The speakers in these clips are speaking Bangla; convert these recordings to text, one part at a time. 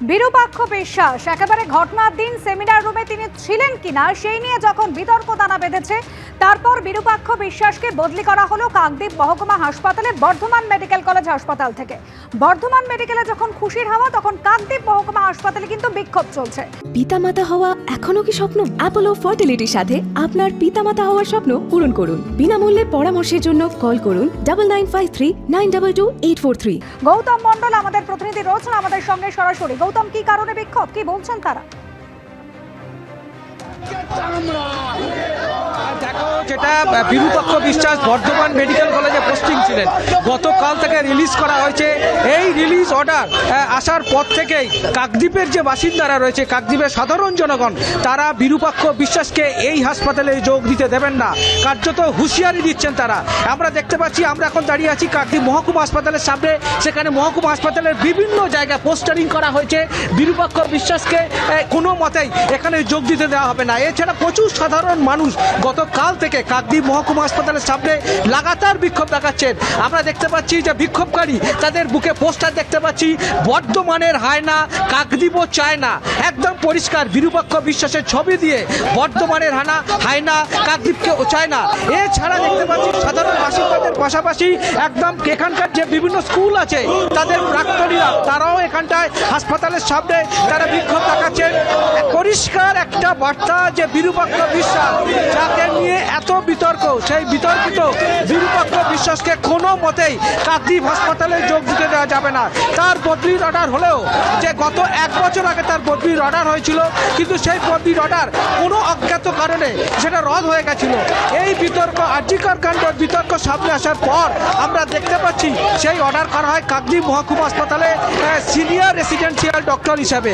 বিরূপাক্ষ বিশ্বাস। একেবারে ঘটনার দিন সেমিনার রুমে তিনি ছিলেন কিনা সেই নিয়ে যখন বিতর্ক দানা বেঁধেছে তারপর বিরূপাক্ষ বিশ্বাসকে বদলি করা হলো কাকদ্বীপ মহকুমা হাসপাতালে বর্ধমান মেডিকেল কলেজ হাসপাতাল থেকে। বর্ধমান মেডিকেলে যখন খুশির হাওয়া তখন কাকদ্বীপ মহকুমা হাসপাতালে কিন্তু বিক্ষোভ চলছে। পিতামাতা হওয়া এখনও কি স্বপ্ন? অ্যাপোলো ফার্টিলিটির সাথে আপনার পিতামাতা হওয়ার স্বপ্ন পূরণ করুন। বিনামূল্যে পরামর্শের জন্য কল করুন double nine five three nine double two eight four three Gautam Mondal আমাদের প্রতিনিধি রয়েছেন আমাদের সঙ্গে সরাসরি। গৌতম কি কারণে বিক্ষোভ? কি বলছেন তারা? যেটা বিরূপাক্ষ বিশ্বাস বর্ধমান মেডিকেল কলেজে পোস্টিং ছিলেন। গতকাল থেকে রিলিজ করা হয়েছে। এই রিলিজ অর্ডার আসার পর থেকেই কাকদ্বীপের যে বাসিন্দারা রয়েছে, কাকদ্বীপের সাধারণ জনগণ, তারা বিরূপাক্ষ বিশ্বাসকে এই হাসপাতালে যোগ দিতে দেবেন না। কার্যত হুঁশিয়ারি দিচ্ছেন তারা। আমরা দেখতে পাচ্ছি, আমরা এখন দাঁড়িয়ে আছি কাকদ্বীপ মহকুমা হাসপাতালের সামনে, সেখানে মহকুমা হাসপাতালের বিভিন্ন জায়গায় পোস্টারিং করা হয়েছে। বিরূপাক্ষ বিশ্বাসকে কোনো মতেই এখানে যোগ দিতে দেওয়া হবে না। এছাড়া প্রচুর সাধারণ মানুষ গতকাল থেকে কাকদ্বীপ মহকুমা হাসপাতালের সামনে লাগাতার বিক্ষোভ দেখাচ্ছেন। আমরা দেখতে পাচ্ছি যে বিক্ষোভকারী তাদের বুকে পোস্টার দেখতে পাচ্ছি, বর্ধমানের হায়না, কাকদ্বীপও চায় না। একদম পরিষ্কার, বিরূপাক্ষ বিশ্বাসের ছবি দিয়ে বর্ধমানের হানা হায়না কাকদ্বীপকে চায় না। এছাড়া দেখতে পাচ্ছি সাধারণ বাসিন্দাদের পাশাপাশি একদম এখানকার যে বিভিন্ন স্কুল আছে, তাদের প্রাক্তনীরা, তারাও এখানটায় হাসপাতালের সামনে তারা বিক্ষোভ দেখাচ্ছেন। পরিষ্কার একটা বার্তা যে বিরূপাক্ষ বিশ্বাস এত বিতর্ক, সেই বিতর্কিত বিরূপাক্ষ বিশ্বাসকে কোনো মতেই কাকদ্বীপ হাসপাতালে যোগ দিতে দেওয়া যাবে না। তার বদলির অর্ডার হলেও যে গত এক বছর আগে তার বদলির অর্ডার হয়েছিল, কিন্তু সেই বদলির অর্ডার কোনো অজ্ঞাত কারণে সেটা রদ হয়ে গেছিল। এই বিতর্ক আর্জিকর কাণ্ডর বিতর্ক সামনে আসার পর আমরা দেখতে পাচ্ছি, সেই অর্ডার করা হয় কাকদ্বীপ মহকুমা হাসপাতালে সিনিয়র রেসিডেন্সিয়াল ডক্টর হিসাবে।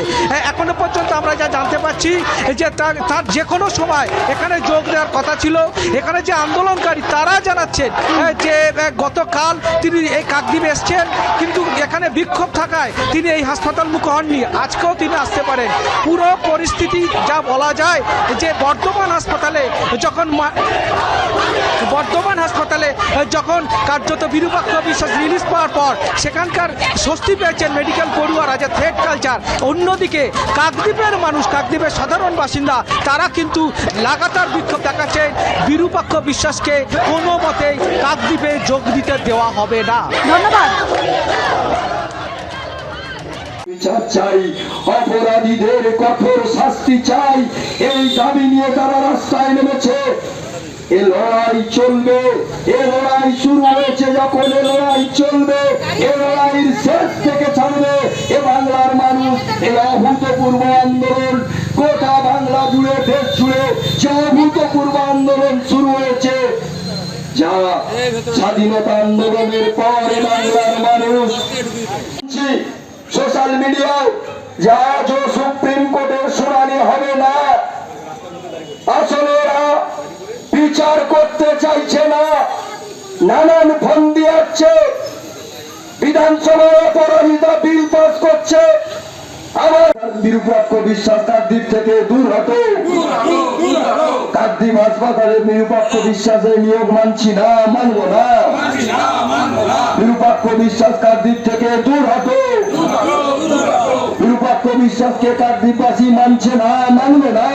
এখনও পর্যন্ত আমরা যা জানতে পারছি, যে তার যে কোনো সময় এখানে যোগ দেওয়ার কথা ছিল। এখানে যে আন্দোলনকারী, তারা জানাচ্ছেন যে গতকাল তিনি এই কাকদ্বীপে এসছেন, কিন্তু এখানে বিক্ষোভ থাকায় তিনি এই হাসপাতাল মুখ হননি। আজকেও তিনি আসতে পারেন। পুরো পরিস্থিতি যা বলা যায় যে, বর্ধমান হাসপাতালে যখন বর্ধমান হাসপাতালে যখন কার্যত বিরূপাক্ষ বিশ্বাস রিলিজ পাওয়ার পর, সেখানকার স্বস্তি পেয়েছেন মেডিকেল পড়ুয়ারা যে থ্রেড কালচার। অন্যদিকে, কাকদ্বীপের মানুষ, কাকদ্বীপের সাধারণ বাসিন্দা, তারা কিন্তু লাগাতার বিক্ষোভ দেখাচ্ছেন। বিরূপাক্ষ বিশ্বাসকে কোনো মতেই কাকদ্বীপে যোগ দিতে দেওয়া হবে না। ধন্যবাদ। বিচার চাই অপরাধীদের কঠোর শাস্তি চাই এই দাবি নিয়ে তারা রাস্তায় নেমেছে। এ লড়াই চলবে এ লড়াই শুরু হয়েছে যখন এ লড়াই চলবে এ জুড়ে যে অভূতপূর্ব আন্দোলন শুরু হয়েছে। যা স্বাধীনতা আন্দোলনের পর বাংলার মানুষ সোশ্যাল যা সুপ্রিম কোর্টের শুনানি হবে না। আসলে বিচার করতে চাইছে না। নানান ফন্দি আসছে বিধানসভায় অপরাজিতা বিল নিরুপক্ষ বিশ্বাস তার থেকে দূর হতো। কাকদ্বীপ হাসপাতালে নিয়োগ মানছি না, মানব না। বিশ্বাস কাকদ্বীপ থেকে দূর হতো। বিশ্বাসকে কাকদ্বীপবাসী মানছে না, মানবে না।